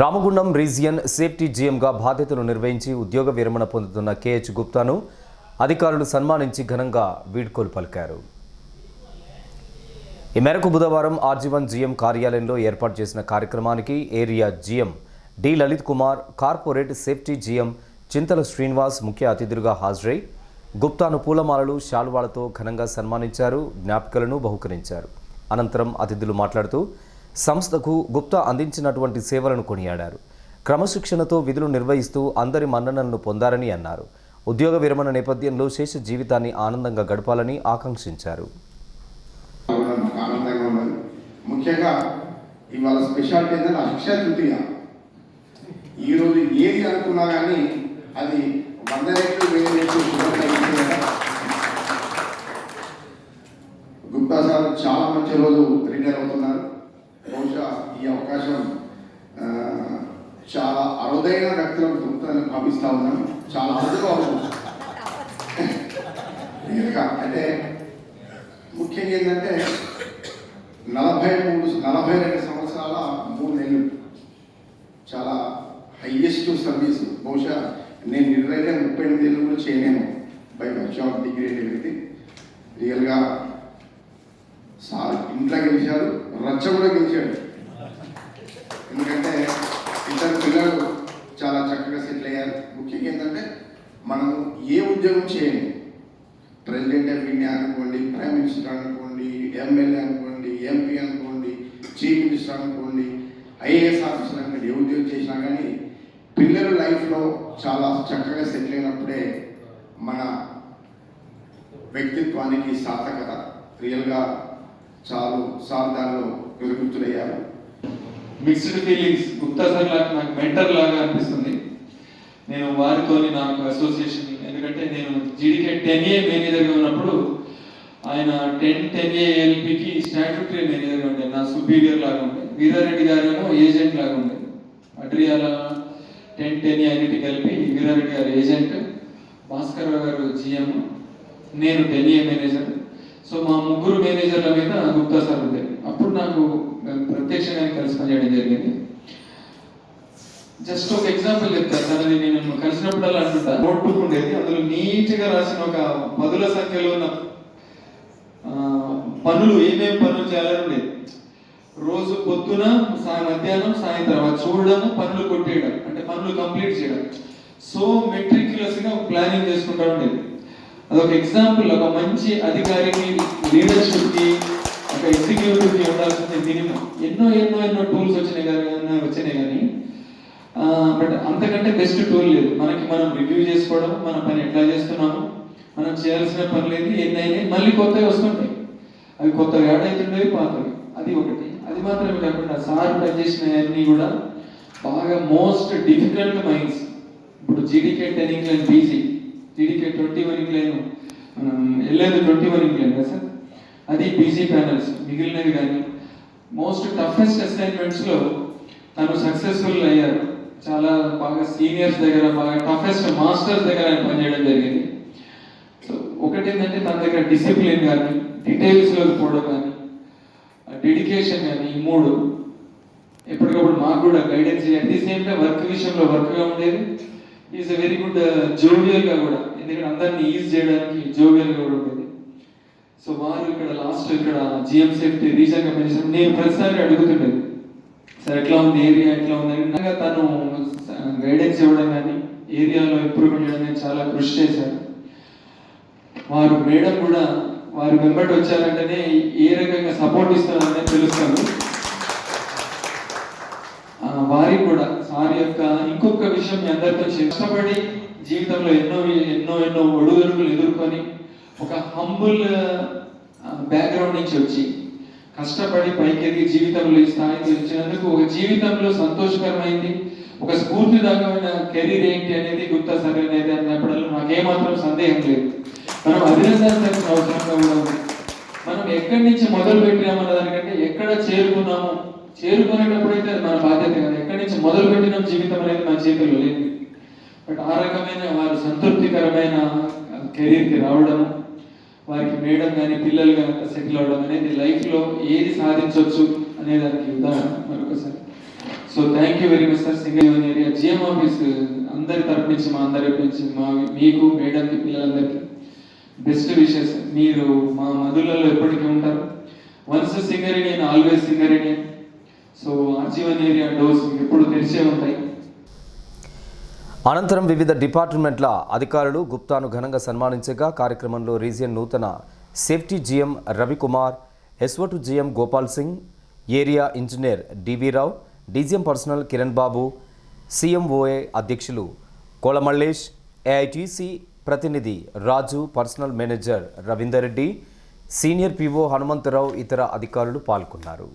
Ramagundam region safety జీఎంగా బాధ్యతలు నిర్వహించి ఉద్యోగ విరమణ పొందుతున్న కేహెచ్ గుప్తాను అధికారులు సన్మానించి ఘనంగా వీడ్కోలు పలికారు. ఈ మేరకు బుధవారం ఆర్జీవన్ జీఎం కార్యాలయంలో ఏర్పాటు చేసిన కార్యక్రమానికి area GM D Lalit Kumar corporate safety GM Chintala Srinivas ముఖ్య అతిథులుగా హాజరై గుప్తాను పూలమాలలు శాల్వాలతో ఘనంగా సన్మానించారు జ్ఞాపికలను బహుకరించారు. అనంతరం అతిథులు మాట్లాడుతూ సంస్థకు గుప్తా అందించినటువంటి సేవలను కొనియాడారు. క్రమశిక్షణతో విధులు నిర్వహిస్తూ అందరి మన్ననలను పొందారని అన్నారు. ఉద్యోగ విరమణ నేపథ్యంలో శేష జీవితాన్ని ఆనందంగా గడపాలని ఆకాంక్షించారు. ముఖ్యంగా ఇవాళ స్పెషాలిటీ ఏంటంటే అక్షయ తృతీయ ఈరోజు ఏది అనుకున్నా కానీ అది వంద గుప్తా సార్ చాలా మంచి రోజు రిటైర్ అవుతున్నారు బహుశా ఈ అవకాశం ఆ, చాలా అరుదైన వ్యక్తులకు దొరుకుతుందని భావిస్తా ఉన్నాను. చాలా అరుదుగా అవుతుంది రియల్గా అంటే ముఖ్యంగా ఏంటంటే నలభై మూడు నలభై రెండు సంవత్సరాల మూడు నెలలు. చాలా హయ్యెస్ట్ సర్వీస్ బహుశా నేను ఇరవై ముప్పై ఎనిమిది ఏళ్ళు కూడా చేయలేను. By virtue of degree and రియల్గా సార్ ఇంట్లో గెలిచారు రచ్చ కూడా గెలిచాడు. ఎందుకంటే ఇద్దరు పిల్లలు చాలా చక్కగా సెటిల్ అయ్యారు ముఖ్యంగా ఏంటంటే మనం ఏ ఉద్యోగం చేయండి. ప్రెసిడెంట్ ఆఫ్ ఇండియా అనుకోండి ప్రైమ్ మినిస్టర్ అనుకోండి ఎమ్మెల్యే అనుకోండి ఎంపీ అనుకోండి చీఫ్ మినిస్టర్ అనుకోండి ఐఏఎస్ ఆఫీసర్ అనుకోండి ఏ ఉద్యోగం చేసినా కానీ పిల్లల లైఫ్లో చాలా చక్కగా సెటిల్ అయినప్పుడే మన వ్యక్తిత్వానికి సార్థకత రియల్గా చాలు సార్థాలు వెలుగుతులయ్యారు మిక్స్డ్ ఫీలింగ్స్ గుప్తా సార్ లాగా నాకు మెంటర్ లాగా అనిపిస్తుంది. నేను వారితో నాకు అసోసియేషన్ ఎందుకంటే నేను జీడీకే టెన్ ఏ మేనేజర్గా ఉన్నప్పుడు ఆయన టెన్ టెన్ ఏ ఎల్పికి స్టాట్యూటరీ మేనేజర్గా ఉండే. నా సుపీరియర్ లాగా ఉండే. వీరారెడ్డి గారేమో ఏజెంట్ లాగా ఉండే. అడ్రియాల టెన్ టెన్ ఏ అన్నిటి కలిపి వీరారెడ్డి గారు ఏజెంట్ భాస్కర్ గారు జిఎం నేను టెన్ ఏ మేనేజర్. సో మా ముగ్గురు మేనేజర్ల మీద గుప్తా సార్ ఉండే. అప్పుడు నాకు ప్రత్యక్షంగా కలిసి పనిచేయడం జరిగింది. జస్ట్ ఒక ఎగ్జాంపుల్ చెప్తాను తనది నేను కలిసినప్పుడల్లా అంటుంటా. నోట్ బుక్ ఉండేది అందులో నీట్గా రాసిన ఒక పదుల సంఖ్యలో ఉన్న పనులు ఏమేమి పనులు చేయాలని ఉండేది. రోజు పొద్దున సాయం మధ్యాహ్నం సాయంత్రం అది చూడడం పనులు కొట్టేయడం అంటే పనులు కంప్లీట్ చేయడం. సో మెట్రిక్యులస్గా ప్లానింగ్ చేసుకుంటా ఉండేది. అదొక ఎగ్జాంపుల్ ఒక మంచి అధికారికి లీడర్షిప్కి ఒక ఎగ్జిక్యూటివ్కి ఉండాల్సింది మినిమం. ఎన్నో ఎన్నో ఎన్నో టూల్స్ వచ్చినాయి కానీ వచ్చినాయి కానీ బట్ అంతకంటే బెస్ట్ టూల్ లేదు. మనకి మనం రివ్యూ చేసుకోవడం మన పని ఎట్లా చేస్తున్నాము మనం చేయాల్సిన పనులు ఏంటి ఎన్నైనా మళ్ళీ కొత్తవి వస్తుంటాయి. అవి కొత్తవి యాడ్ అవుతుండేవి పాతవి. అది ఒకటి. అది మాత్రమే కాకుండా సార్ పనిచేసిన అన్నీ కూడా బాగా మోస్ట్ డిఫికల్ట్ మైండ్స్ ఇప్పుడు GDK ten incline BG GDK twenty one incline వెళ్ళేది ట్వంటీ వన్ ఇంక్లైన్ కదా సార్? అది బీజీ ప్యానల్స్ మిగిలినవి కానీ మోస్ట్ టఫెస్ట్ అసైన్మెంట్స్లో తను సక్సెస్ఫుల్ అయ్యారు. చాలా బాగా సీనియర్స్ దగ్గర బాగా టఫెస్ట్ మాస్టర్స్ దగ్గర ఆయన పనిచేయడం జరిగింది. సో ఒకటి ఏంటంటే తన దగ్గర డిసిప్లిన్ కానీ డీటెయిల్స్లోకి పోవడం కానీ డెడికేషన్ కానీ ఈ మూడు ఎప్పటికప్పుడు మాకు కూడా guidance at the same time work విషయంలో వర్క్గా ఉండేది. ఈజ్ అ వెరీ గుడ్ జోవియల్గా కూడా ఎందుకంటే అందరినీ ఈజ్ చేయడానికి జోవియల్గా కూడా ఉండేది. సో వారు ఇక్కడ లాస్ట్ ఇక్కడ జిఎం సేఫ్టీ రీసెంట్గా పనిచేసారు నేను ప్రతిసారి అడుగుతుండేది. సార్ ఎట్లా ఉంది ఏరియా ఎట్లా ఉంది? అని తను గైడెన్స్ ఇవ్వడం కానీ ఏరియాలో ఇంప్రూవ్మెంట్ చేయడం కానీ చాలా కృషి చేశారు. వారు మేడం కూడా వారు వెంబడి వచ్చారంటేనే ఏ రకంగా సపోర్ట్ ఇస్తున్నారనే తెలుస్తాను ఆ, వారికి కూడా సార్ యొక్క ఇంకొక విషయం మీ అందరితో కష్టపడి జీవితంలో ఎన్నో ఎన్నో ఎన్నో ఒడుదొడుకులు ఎదుర్కొని ఒక హంబుల్ బ్యాక్గ్రౌండ్ నుంచి వచ్చి కష్టపడి పైకి ఎదిగి జీవితంలో ఈ స్థాయికి వచ్చినందుకు ఒక జీవితంలో సంతోషకరమైంది. ఒక స్ఫూర్తిదాయకమైన కెరీర్ ఏంటి అనేది గుప్తా సార్ అనేది అన్నప్పుడల్లా నాకేమాత్రం సందేహం లేదు. మనం అభినందించాల్సిన అవసరంగా కూడా ఉంది. మనం ఎక్కడి నుంచి మొదలు పెట్టినామన్న దానికంటే ఎక్కడ చేరుకున్నాము చేరుకునేటప్పుడు అయితే అది మన బాధ్యత కదా. ఎక్కడి నుంచి మొదలు పెట్టినాం జీవితం అనేది మన చేతుల్లో లేదు బట్ ఆ రకమైన వారు సంతృప్తికరమైన కెరీర్కి రావడం వారికి మేడం కానీ పిల్లలు కానీ సెటిల్ అవ్వడం అనేది లైఫ్లో ఏది సాధించవచ్చు అనే దానికి ఉదాహరణ మరొకసారి. So thank you very much sir singer area GM office అందరి తరపు నుంచి మా అందరి నుంచి మా మీకు మేడంకి పిల్లలందరికీ. బెస్ట్ విషెస్ మీరు మా మధులలో ఎప్పటికీ ఉంటారు. వన్స్ సింగర్ ఇండియన్ ఆల్వేస్ సింగర్ Indian so RG one area doors ఎప్పుడు తెరిచే ఉంటాయి. అనంతరం వివిధ డిపార్ట్మెంట్ల అధికారులు గుప్తాను ఘనంగా సన్మానించగా కార్యక్రమంలో రీజియన్ నూతన safety GM Ravikumar ఎస్వటు GM Gopal Singh area engineer DV Rao DGM personnel Kiran Babu CMOA అధ్యక్షులు కోలమల్లేష్ ఏఐటీసీ ప్రతినిధి Raju personnel manager Ravinder Reddy senior PO Hanumantharao ఇతర అధికారులు పాల్గొన్నారు.